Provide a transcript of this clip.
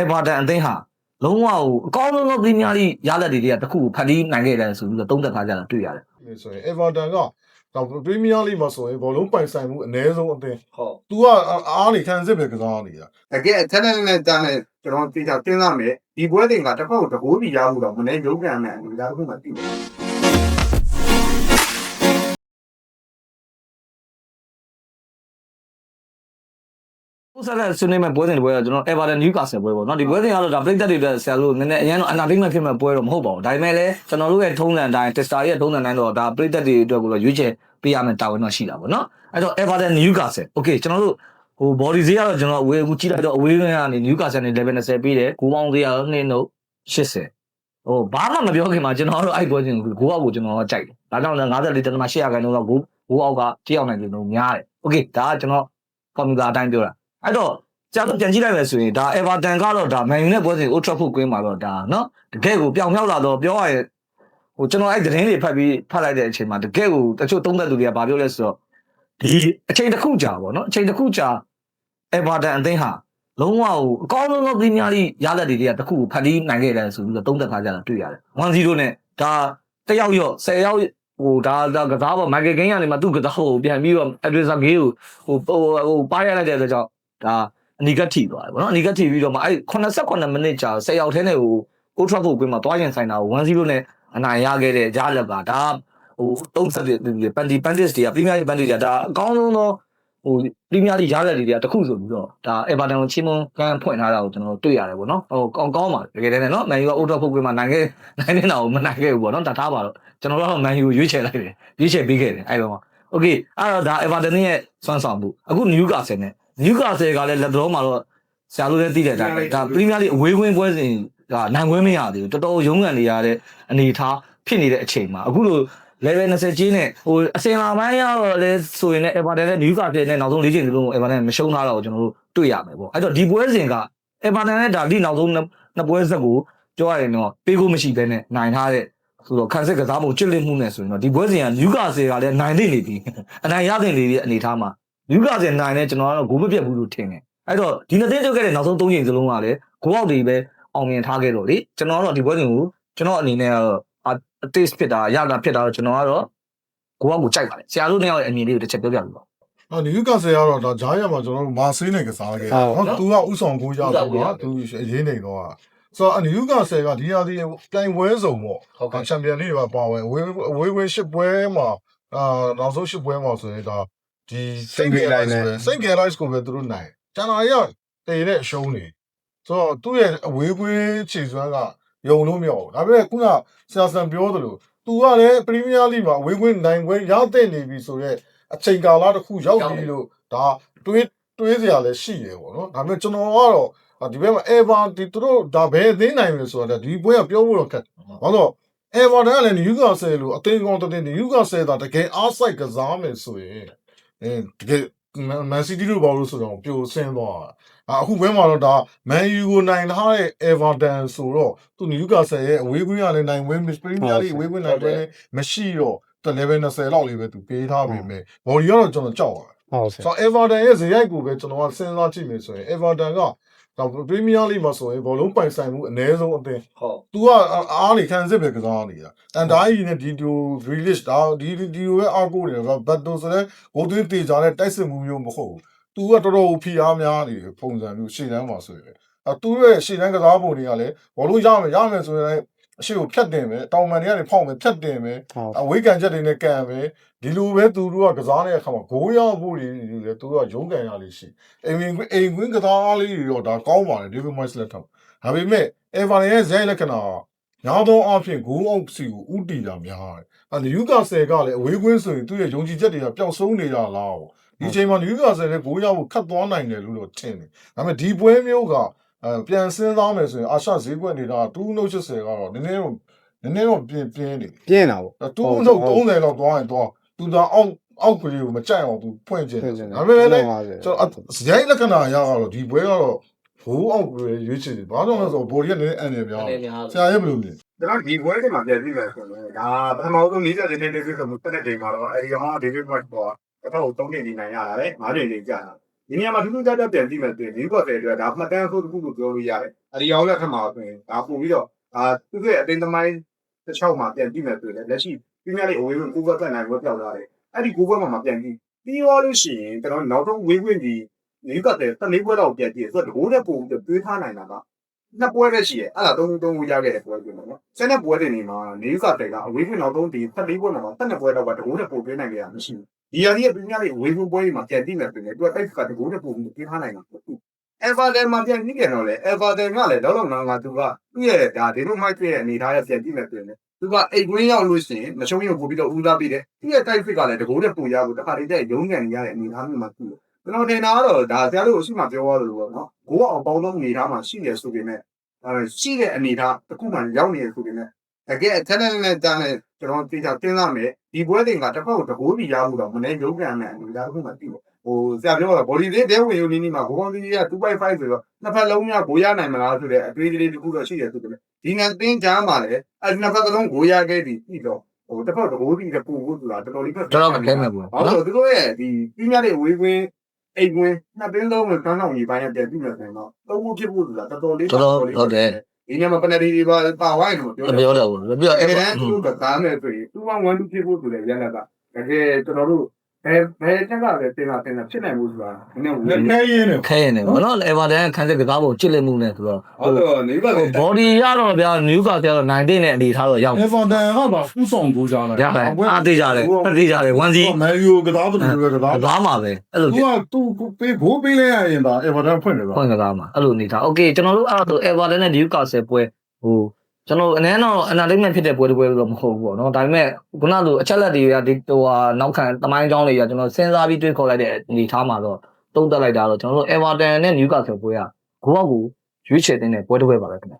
Everton အသင်းဟာလုံးဝကိုအကောင်းဆုံးသောပရီးမီးယားလိရလက်တွေတွေကတစ်ခုကိုဖန်တီးနိုင်ခဲ့တယ်ဆိုပြီးတော့သုံးသပ်ထားကြတာတွေ့ရတယ်နေဆိုရင် Everton ကတော့ပရီးမီးယားလိမှာဆိုရင်ဘောလုံးပိုင်ဆိုင်မှုအနည်းဆုံးအသင်းဟုတ်သူကအားနေခံစစ်ပဲကစားနေတာတကယ်အထက်နဲ့နဲ့တန်းနဲ့ကျွန်တော်သိချာတင်းစားမယ်ဒီပွဲတင်ကတစ်ဖက်ကိုတကိုးပြီးရမှုတော့မနေ့ရုပ်ကံနဲ့အနေဒါတစ်ခုမှသိတယ် ဥစားတဲ့ဆွေးနွေးမဲ့ပွဲစဉ်တွေပွဲကကျွန်တော် Everton Newcastle ပွဲပေါ့နော်ဒီပွဲစဉ်ကတော့ဒါပရိသတ်တွေအတွက်ဆရာတို့နည်းနည်းအရင်တော့ entertainment ဖြစ်မဲ့ပွဲတော့မဟုတ်ပါဘူးဒါပေမဲ့လည်းကျွန်တော်တို့ရဲ့ထုံးစံအတိုင်း Tester ရဲ့ထုံးစံအတိုင်းတော့ဒါပရိသတ်တွေအတွက်ကိုတော့ရွေးချယ်ပေးရမယ့်တာဝန်တော့ရှိတာပေါ့နော်အဲ့တော့ Everton Newcastle okay ကျွန်တော်တို့ဟို body ဈေးကတော့ကျွန်တော်အဝေးကူကြည့်လိုက်တော့အဝေးကနေ Newcastle နဲ့ level 20ပေးတယ်ကိုပေါင်းဈေးကတော့2နှုတ်80ဟိုဘာမှမပြောခင်မှာကျွန်တော်တို့အဲ့ပွဲစဉ်ကိုအောက်ကိုကျွန်တော်ကကြိုက်တယ်ဒါကြောင့်လည်း54တနမ800ခိုင်နှုန်းတော့ကိုကိုအောက်ကကြည့်အောင်နိုင်တယ်လို့များတယ် okay ဒါကကျွန်တော် formula အတိုင်းပြောတာ အဲ့တော့ကြာပြန်ကြည့်လိုက်မယ်ဆိုရင်ဒါ Everton ကတော့ဒါ Man U နဲ့ပွဲစဉ် Old Trafford ကွင်းမှာတော့ဒါနော်တကယ်ကိုပျောင်ပျောက်လာတော့ပြောရရင်ဟိုကျွန်တော်အဲ့သတင်းတွေဖတ်ပြီးဖတ်လိုက်တဲ့အချိန်မှာတကယ်ကိုတချို့သုံးသက်သူတွေကဘာပြောလဲဆိုတော့ဒီအချိန်တစ်ခုကြာပေါ့နော်အချိန်တစ်ခုကြာ Everton အသင်းဟာလုံးဝကိုအကောင်းဆုံးသောပရီးမီးယားလိရလက်တွေတည်းကတစ်ခုကိုဖန်တီးနိုင်ခဲ့တယ်ဆိုပြီးတော့သုံးသက်ခါကြတာတွေ့ရတယ်1-0နဲ့ဒါတယောက်ရော၁၀ယောက်ဟိုဒါဒါကစားပေါ် market gain ကနေမှသူ့ကစားကိုပြန်ပြီးတော့ address ဂေးကိုဟိုဟိုပါရလိုက်တဲ့အတွက်ကြောင့် ဒါအနီကထိသွားတယ်ဗောနော်အနီကထိပြီးတော့မှအဲ့89မိနစ်ကြာ10ယောက်ထဲနဲ့ဟို Old Trafford ကွင်းမှာတွားရင်ဆိုင်တာကို1-0နဲ့အနိုင်ရခဲ့တဲ့ကြားလက်ကဒါဟို30ပန်တီပန်တစ်တွေကပရီးမီးယားပန်တစ်တွေကဒါအကောင်းဆုံးသောဟိုပရီးမီးယားလိရလက်တွေကတခုဆိုပြီးတော့ဒါ Everton ကိုချင်းမွန်ကန်ဖွင့်ထားတာကိုကျွန်တော်တွေ့ရတယ်ဗောနော်ဟိုကောင်းကောင်းပါတကယ်တည်းနဲ့နော် Man U က Old Trafford ကွင်းမှာနိုင်ခဲ့နိုင်နေတာကိုမနိုင်ခဲ့ဘူးဗောနော်ဒါထားပါတော့ကျွန်တော်တို့က Man U ကိုရွေးချယ်လိုက်တယ်ရွေးချယ်ပေးခဲ့တယ်အဲ့တော့ Okay အဲ့တော့ဒါ Everton ရဲ့စွမ်းဆောင်မှုအခု Newcastle နဲ့ Newcastle ကလည်းလက်တော်မှာတော့ဆရာတို့လည်းသိတဲ့အတိုင်းပဲဒါပရီးမီးယားလိအဝေးဝင်ပွဲစဉ်ကနိုင်ခွင့်မရသေးဘူးတော်တော်ရုန်းကန်နေရတဲ့အနေအထားဖြစ်နေတဲ့အချိန်မှာအခုလို level 20ကျင်းနဲ့ဟိုအစင်လာပိုင်းရောက်လဲဆိုရင်လည်း Everton နဲ့ Newcastle နဲ့နောက်ဆုံး၄ချိန်စလုံးကို Everton မရှုံးထားတော့ကျွန်တော်တို့တွေ့ရမယ်ပေါ့အဲ့တော့ဒီပွဲစဉ်က Everton နဲ့ဒါဒီနောက်ဆုံးနှစ်ပွဲဆက်ကိုပြောရရင်တော့ပေးဖို့မရှိဘဲနဲ့နိုင်ထားတဲ့ဆိုတော့ခံစစ်ကစားမှုချစ်လက်မှုနဲ့ဆိုရင်တော့ဒီပွဲစဉ်က Newcastle ကလည်းနိုင်သိနေပြီအနိုင်ရသိနေတဲ့အနေအထားမှာ Newcastle နိုင်နဲ့ကျွန်တော်ကတော့ဂိုးမပြတ်ဘူးလို့ထင်တယ်အဲ့တော့ဒီနှစ်သိန်းချုပ်ခဲ့တဲ့နောက်ဆုံး၃ချိန်စလုံးကလည်းဂိုးအောက်တွေပဲအောင်မြင်ထားခဲ့တော့လေကျွန်တော်ကတော့ဒီပွဲစဉ်ကိုကျွန်တော်အနေနဲ့ကတော့အ taste ဖြစ်တာရတာဖြစ်တာတော့ကျွန်တော်ကတော့ဂိုးအောက်ကိုကြိုက်ပါတယ်ဆရာတို့နှစ်ယောက်ရဲ့အမြင်လေးကိုတစ်ချက်ပြောပြပြပါအော်နယူကာဆယ်ကတော့ဒါဂျားရမှာကျွန်တော်တို့မာဆေးနဲ့ကစားခဲ့တယ်နော်သူကဥဆောင်ကိုရတော့နော်သူအရေးနေတော့ဆိုတော့နယူကာဆယ်ကဒီဟာဒီပြိုင်ပွဲစုံပေါ့ဟုတ်ကဲ့ချန်ပီယံလိပါပါဝင်ဝေးဝေးဝေးရှစ်ပွဲမှာအာနောက်ဆုံးရှစ်ပွဲမှာဆိုရင်ဒါ ဒီစိတ်ကယ်လိုက်စိတ်ကယ်လိုက်ကိုပဲသူတို့နိုင်ကျန်တာရတည်တဲ့အရှုံးနေဆိုတော့သူ့ရဲ့အဝေးကွင်းခြေစွမ်းကယုံလို့မရဘူးဒါပေမဲ့ခုနဆရာဆန်ပြောသလိုသူကလည်းပရီးမီးယားလိမှာအဝေးကွင်းနိုင်ပွဲရတဲ့နေပြီဆိုတော့အချိန်ကာလတစ်ခုရောက်ပြီလို့ဒါတွေးတွေးစရာလည်းရှိတယ်ပေါ့နော်ဒါပေမဲ့ကျွန်တော်ကတော့ဒီဘက်မှာ ever ဒီသူတို့ဒါဘယ်အသိနိုင်လဲဆိုတော့ဒီပွဲကပြောဖို့တော့ခက်ဘာလို့ Everton ကလည်း Newcastle လို့အသိကောင်းတဲ့ Newcastle ဒါတကယ်အားစိုက်ကစားမယ်ဆိုရင် အဲတကယ် Man City တို့ဘာလို့ဆိုတော့ပြိုဆင်းသွားတာအခုဘဲမှာတော့ဒါ Man U ကိုနိုင်ထားတဲ့ Everton ဆိုတော့သူ Newcastle ရဲ့အဝေးကွင်းကလည်းနိုင်ဝင်း Premier League အဝေးကွင်းနိုင်ပွဲမရှိတော့တ level 20လောက်လေးပဲသူပေးထားပေမဲ့ body ကတော့ကျွန်တော်ကြောက်ပါတယ်ဟုတ်ဆရာဆိုတော့ Everton ရဲ့ဇယိုက်ကိုပဲကျွန်တော်ကစဉ်းစားကြည့်မယ်ဆိုရင် Everton က ဒါ Premier League မှာဆိုရင်ဘောလုံးပိုင်ဆိုင်မှုအနည်းဆုံးအသင်း ဟုတ် तू ကအားနေခံစစ်ပဲကစားနေတာအန်ဒါကြီးနဲ့ဒီတူ release ဒါဒီဒီလိုပဲအားကိုးတယ်ဆိုတော့ဘတ်တိုဆိုတဲ့ဂိုးသွင်းတေချာတဲ့တိုက်စစ်မှုမျိုးမဟုတ်ဘူး तू ကတော်တော်ဖိအားများနေတယ်ပုံစံမျိုးရှေ့တန်းမှာဆိုရင်အဲ तू ရဲ့ရှေ့တန်းကစားပုံတွေကလည်းဘောလုံးရမယ်ရမယ်ဆိုရင် အရှိကိုဖြတ်တင်မယ်တောင်ပန်တွေကနေဖောက်မယ်ဖြတ်တင်မယ်ဟုတ်အဝေးကန်ချက်တွေနဲ့ကန်မယ်ဒီလိုပဲသူတို့ကကစားတဲ့အခါမှာဂိုးရဖို့တွေလေသူတို့ကရုံးကန်ရလေးရှိအိမ်ဝင်အိမ်ဝင်ကစားလေးတွေတော့ဒါကောင်းပါတယ်ဒေးဗစ်မိုက်စ်လက်ထက်ဒါပေမဲ့အေဗာရဲ့ဇိုင်းလက္ခဏာညာသောအဖြစ်ဂိုးအောက်စီကိုဥတီတာများတယ်အဲနယူကာဆယ်ကလည်းအဝေးကွင်းဆိုရင်သူ့ရဲ့ယုံကြည်ချက်တွေကပျောက်ဆုံးနေတာလားဒီချိန်မှာနယူကာဆယ်လည်းဂိုးရဖို့ခတ်သွားနိုင်တယ်လို့တော့ထင်တယ်ဒါပေမဲ့ဒီပွဲမျိုးက အဲပြန်စဉ်းစားမယ်ဆိုရင်အာရှဈေးကွက်နေတာ2.80ကတော့နည်းနည်းတော့နည်းနည်းတော့ပြင်းပြင်းနေပြင်းတာပေါ့တူးထုတ်30လောက်သွားရင်သွားသူသာအောက်အောက်ကလေးကိုမကြိုက်အောင်သူဖွင့်ခြင်းဖြစ်နေဒါပေမဲ့လည်းပါစေကျွန်တော်ဇယိုင်းလက္ခဏာအရကတော့ဒီဘွဲကတော့ဘိုးအောက်ကိုရွေးချယ်တယ်ဘာလို့လဲဆိုတော့ဘော်ဒီကလည်းအန်နေပြောင်းဆရာရဲ့ဘယ်လိုလဲကျွန်တော်ဒီပွဲတင်မှာပြန်ကြည့်မယ်ဆိုရင်ဒါပထမဆုံး40တင်းတင်းလေးဆိုမှုတက်တဲ့ချိန်မှာတော့အဲဒီဟောဒေးဗစ်မတ်ပေါ်တစ်ဖက်ကို3တင်နေနိုင်ရတာလေ5တင်နေကြာတာ ဒီနေရာမှာထူးထူးခြားခြားပြန်ကြည့်မယ်ဆိုရင်ဒီကော့တဲ့အတွက်ဒါမှတ်တမ်းဆိုတစ်ခုလို့ပြောလို့ရတယ်အဒီအောင်လက်ထက်မှာဆိုရင်ဒါပို့ပြီးတော့ဒါသူ့ရဲ့အတင်းသမိုင်းတစ်ချောက်မှာပြန်ကြည့်မယ်ဆိုရင်လက်ရှိပြင်းရတဲ့အဝေးဝင်ကိုဘတ်တက်နိုင်ဘတ်ပြောက်လာတယ်အဲ့ဒီကိုဘတ်မှာပြန်ကြည့်ပြီးရောလို့ရှိရင်ကျွန်တော်နောက်ဆုံးဝေးဝင်ဒီဒီကော့တဲ့တလေးပွဲတော့ပြန်ကြည့်ဆိုတော့တကိုးနဲ့ပုံပြီးတွေးထားနိုင်တာက နှစ်ပွဲပဲရှိရဲ့အဲ့ဒါသုံးသုံးဝရခဲ့တဲ့ပွဲပြင်ပေါ့နော်ဆက်တဲ့ပွဲတွေနေမှာနေကော့တဲ့ကအဝေးဝင်နောက်ဆုံးဒီတက်လေးပွဲမှာတက်တဲ့ပွဲတော့ကတကိုးနဲ့ပုံပေးနိုင်ကြရမရှိဘူးဒီဟာကြီးကပြင်းပြလေးဝေးဖို့ပွဲတွေမှာပြန်တည်မယ်ဆိုရင်သူကတိုက်ကတကူတဲ့ပုံကိုပြင်ထားနိုင်တာပေါ့သူ Everton မှာပြန်ကြည့်ကြတော့လေ Everton ကလည်းတော့တော့ငါငါသူကသူ့ရဲ့ဒါဒီလိုမှပြည့်ရဲ့အနေထားရပြန်ကြည့်မယ်ဆိုရင်သူကအိတ်ကွင်းရောက်လို့ရှိရင်မချုံရုပ်ပို့ပြီးတော့ဦးစားပေးတယ်သူ့ရဲ့တိုက်ဖစ်ကလည်းတကူတဲ့ပုံရဖို့တခါတည်းတဲ့ရုံးကန်ရတဲ့အနေထားမျိုးမှာသူ့ ကျွန်တော်တင်တာကတော့ဒါဆရာတို့အရှိမှပြောရလို့ပေါ့နော်ကိုကအောင်ပေါင်းလုံးအနေထားမှာရှိတယ်ဆိုပေမဲ့အဲရှိတဲ့အနေထားတစ်ခုမှရောက်နေရဆိုပေမဲ့တကယ်အထက်နဲ့နဲ့တန်းနဲ့ကျွန်တော်သိချာတင်းစားမယ်ဒီပွဲတင်ကတစ်ဖက်ကိုတကူပြီးရဖို့တော့မနေရုံးကန်နဲ့အနေထားတစ်ခုမှသိပေါ့ဟိုဆရာပြောတာ body လေးတဲဝင်ယူနေနေမှာဘောကောင်းကြီးက2.5ဆိုတော့နှစ်ဖက်လုံးများကိုရနိုင်မလားဆိုတဲ့အတွေးလေးတစ်ခုတော့ရှိတယ်ဆိုတယ်ဒီငံတင်းချမ်းပါလေအဲ့ဒီနှစ်ဖက်လုံးကိုရခဲ့ပြီပြီးတော့ဟိုတစ်ဖက်တကိုးပြီးတပူဖို့ဆိုတာတော်တော်လေးပဲတော်တော်ခဲမဲ့ပေါ့ဘာလို့သူတို့ရဲ့ဒီပြင်းရတဲ့ဝေးကွင်း အိမ်ကွင်းနှစ်တင်းလုံးကိုကန်းဆောင်ကြီးပိုင်းနဲ့ပြန်ပြီးမှဆိုရင်တော့သုံးဖို့ဖြစ်ဖို့ဆိုတာတော်တော်လေးတော်တော်ဟုတ်တယ်ဒီညမှာပနဒီတွေပါပါဝိုင်းလို့ပြောမပြောတော့ဘူးပြီးတော့အဲ့အဲ့ဒါသူတို့ကကားမယ်ဆိုရင်သူက1 2ဖြစ်ဖို့ဆိုတဲ့ရလကတကယ်ကျွန်တော်တို့ ဘယ်ဘယ်တက်ကလည်းတင်လာတင်လာဖြစ်နိုင်မှုဆိုတာနည်းနည်းဝေးလက်နေခဲရင်းနဲ့ခဲနေပေါ့နော် Everton ခန်းစစ်ကစားဖို့ချစ်လက်မှုနဲ့ဆိုတော့ဟုတ်တော့နေပါလေ body ရတော့ဗျာ Newcastle ကတော့19နဲ့အနေထားတော့ရောက်အေဗာတန်ကတော့ဥဆောင်ကိုကြလာရတယ်အားသေးကြတယ်အသေးကြတယ်1 0မန်ယူကစားတယ်လို့ကစားကစားမှာပဲအဲ့လိုသူကသူပေးဘိုးပေးလိုက်ရရင်ဒါအေဗာတန်ဖွင့်တယ်ပါဖွင့်ကစားမှာအဲ့လိုအနေထား Okay ကျွန်တော်တို့အဲ့တော့ Everton နဲ့ Newcastle ပွဲဟို ကျွန်တော်အနည်းတော့ entertainment ဖြစ်တဲ့ပွဲတစ်ပွဲတော့မဟုတ်ဘူးပေါ့နော်ဒါပေမဲ့ခုနလိုအချက်လက်တွေကဒီဟိုဟာနောက်ခံတမိုင်းကြောင်းတွေကကျွန်တော်စဉ်းစားပြီးတွေးခေါ်လိုက်တဲ့အနေထားမှာတော့တုံးတက်လိုက်တာတော့ကျွန်တော်တို့ Everton နဲ့ Newcastle ပွဲကကိုယ့်အကူရွေးချယ်တဲ့ပွဲတစ်ပွဲပါပဲခင်ဗျ